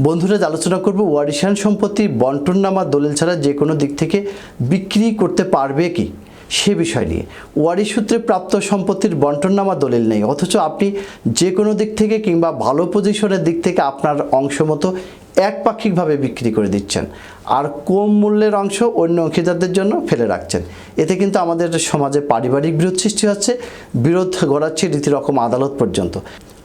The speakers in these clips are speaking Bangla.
বন্ধুরা আলোচনা করব ওয়ারিশান সম্পত্তি বন্টননামা দলিল ছাড়া যে কোনো দিক থেকে বিক্রি করতে পারবে কি? সে বিষয় নিয়ে। ওয়ারিশ সূত্রে প্রাপ্ত সম্পত্তির বন্টননামা দলিল নেই। অথচ আপনি যে কোনো দিক থেকে কিংবা ভালো পজিশনের দিক থেকে আপনার অংশ মতো একপাক্ষিকভাবে বিক্রি করে দিচ্ছেন। আর কম মূল্যের অংশ অন্য অংশীদারদের জন্য ফেলে রাখছেন। এতে কিন্তু আমাদের সমাজে পারিবারিক বিরোধ সৃষ্টি হচ্ছে, বিরোধ গড়াচ্ছে রীতিরকম আদালত পর্যন্ত।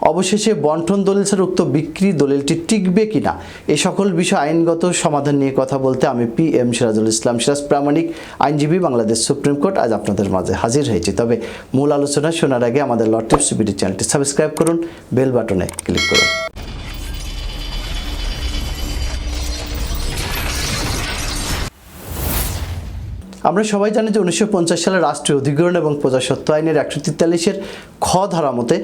অবশেষে বন্টন দলিল ছাড়া উক্ত বিক্রি দলিলটি টিকবে কিনা? এ সকল বিষয় আইনগত সমাধান নিয়ে কথা বলতে আমি পি এম সিরাজুল ইসলাম সিরাজ প্রামাণিক, আইনজীবী বাংলাদেশ সুপ্রিম কোর্ট আজ আপনাদের মাঝে হাজির হয়েছি। তবে মূল আলোচনা শোনার আগে আমাদের লটিপ সিবিডি চ্যানেলটি সাবস্ক্রাইব করুন, বেল বাটনে ক্লিক করুন। আমরা সবাই জানি যে উনিশশো পঞ্চাশ সালে রাষ্ট্রীয় অধিগ্রহণ এবং প্রজাসত্ব আইনের একশো তেতাল্লিশের খ ধারা মতে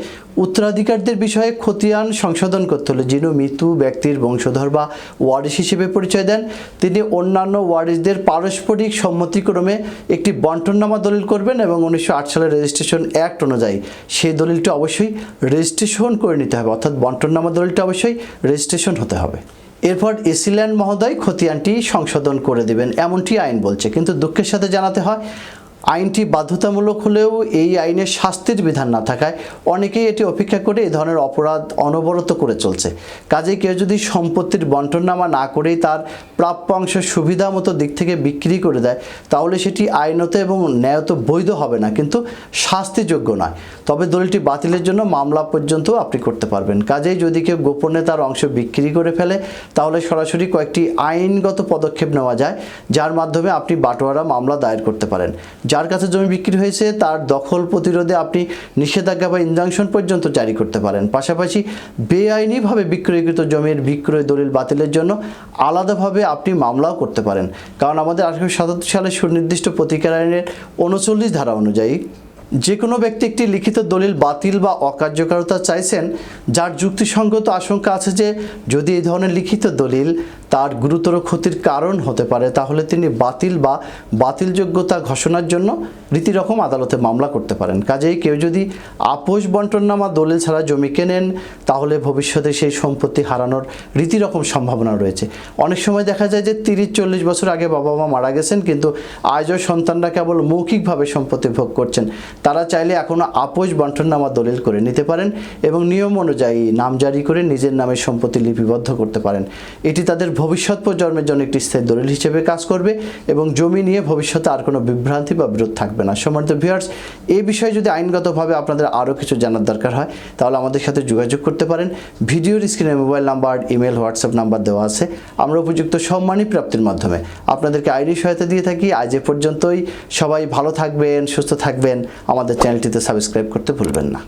উত্তরাধিকারদের বিষয়ে খতিয়ান সংশোধন করতে হলে যিনি মৃত্যু ব্যক্তির বংশধর বা ওয়ারিস হিসেবে পরিচয় দেন, তিনি অন্যান্য ওয়ারিসদের পারস্পরিক সম্মতিক্রমে একটি বন্টননামা দলিল করবেন এবং উনিশশো আট সালের রেজিস্ট্রেশন অ্যাক্ট অনুযায়ী সেই দলিলটি অবশ্যই রেজিস্ট্রেশন করে নিতে হবে, অর্থাৎ বন্টননামা দলিলটা অবশ্যই রেজিস্ট্রেশন হতে হবে। এরপর এসিল্যান্ড মহোদয় খতিয়ানটি সংশোধন করে দেবেন, এমনটি আইন বলছে। কিন্তু দুঃখের সাথে জানাতে হয় আইনটি বাধ্যতামূলক হলেও এই আইনে শাস্তির বিধান না থাকায় অনেকেই এটি অপেক্ষা করে এই ধরনের অপরাধ অনবরত করে চলছে। কাজেই কেউ যদি সম্পত্তির বন্টননামা না করেই তার প্রাপ্য অংশ সুবিধা মতো দিক থেকে বিক্রি করে দেয়, তাহলে সেটি আইনত এবং ন্যায়ত বৈধ হবে না, কিন্তু শাস্তিযোগ্য নয়। তবে দলিলটি বাতিলের জন্য মামলা পর্যন্ত আপনি করতে পারবেন। কাজেই যদি কেউ গোপনে তার অংশ বিক্রি করে ফেলে, তাহলে সরাসরি কয়েকটি আইনগত পদক্ষেপ নেওয়া যায়, যার মাধ্যমে আপনি বাটোয়ারা মামলা দায়ের করতে পারেন। যার কাছে জমি বিক্রি হয়েছে, তার দখল প্রতিরোধে আপনি নিষেধাজ্ঞা বা ইনজাংশন পর্যন্ত জারি করতে পারেন। পাশাপাশি বেআইনিভাবে বিক্রয়কৃত জমির বিক্রয় দলিল বাতিলের জন্য আলাদাভাবে আপনি মামলাও করতে পারেন। কারণ আমাদের আঠারোশো সাতাত্তর সালে সুনির্দিষ্ট প্রতিকার আইনের উনচল্লিশ ধারা অনুযায়ী যে কোনো ব্যক্তি একটি লিখিত দলিল বাতিল বা অকার্যকারতা চাইছেন, যার যুক্তিসঙ্গত আশঙ্কা আছে যে যদি এই ধরনের লিখিত দলিল তার গুরুতর ক্ষতির কারণ হতে পারে, তাহলে তিনি বাতিল বা বাতিলযোগ্যতা ঘোষণার জন্য রীতিরকম আদালতে মামলা করতে পারেন। কাজেই কেউ যদি আপোষ বন্টননামা দলিল ছাড়া জমি কেনেন, তাহলে ভবিষ্যতে সেই সম্পত্তি হারানোর রীতিরকম সম্ভাবনা রয়েছে। অনেক সময় দেখা যায় যে তিরিশ, চল্লিশ বছর আগে বাবা মা মারা গেছেন, কিন্তু আজও সন্তানরা কেবল মৌখিকভাবে সম্পত্তি ভোগ করছেন। তারা চাইলে এখনও আপোষ বন্টননামা দলিল করে নিতে পারেন এবং নিয়ম অনুযায়ী নাম জারি করে নিজের নামে সম্পত্তি লিপিবদ্ধ করতে পারেন। এটি তাদের ভবিষ্যৎ প্রজন্মের জন্য একটি স্থায়ী দলিল হিসেবে কাজ করবে এবং জমি নিয়ে ভবিষ্যতে আর কোনো বিভ্রান্তি বা বিরোধ থাকবে না। সম্মানিত ভিউয়ার্স এই বিষয়ে যদি আইনগতভাবে আপনাদের আরও কিছু জানার দরকার হয়, তাহলে আমাদের সাথে যোগাযোগ করতে পারেন। ভিডিওর স্ক্রিনে mobile number email WhatsApp number দেওয়া আছে। আমরা উপযুক্ত সম্মানী প্রাপ্তির মাধ্যমে আপনাদেরকে আইনি সহায়তা দিয়ে থাকি। আজ এ পর্যন্তই। সবাই ভালো থাকবেন, সুস্থ থাকবেন। আমাদের চ্যানেলটিতে সাবস্ক্রাইব করতে ভুলবেন না।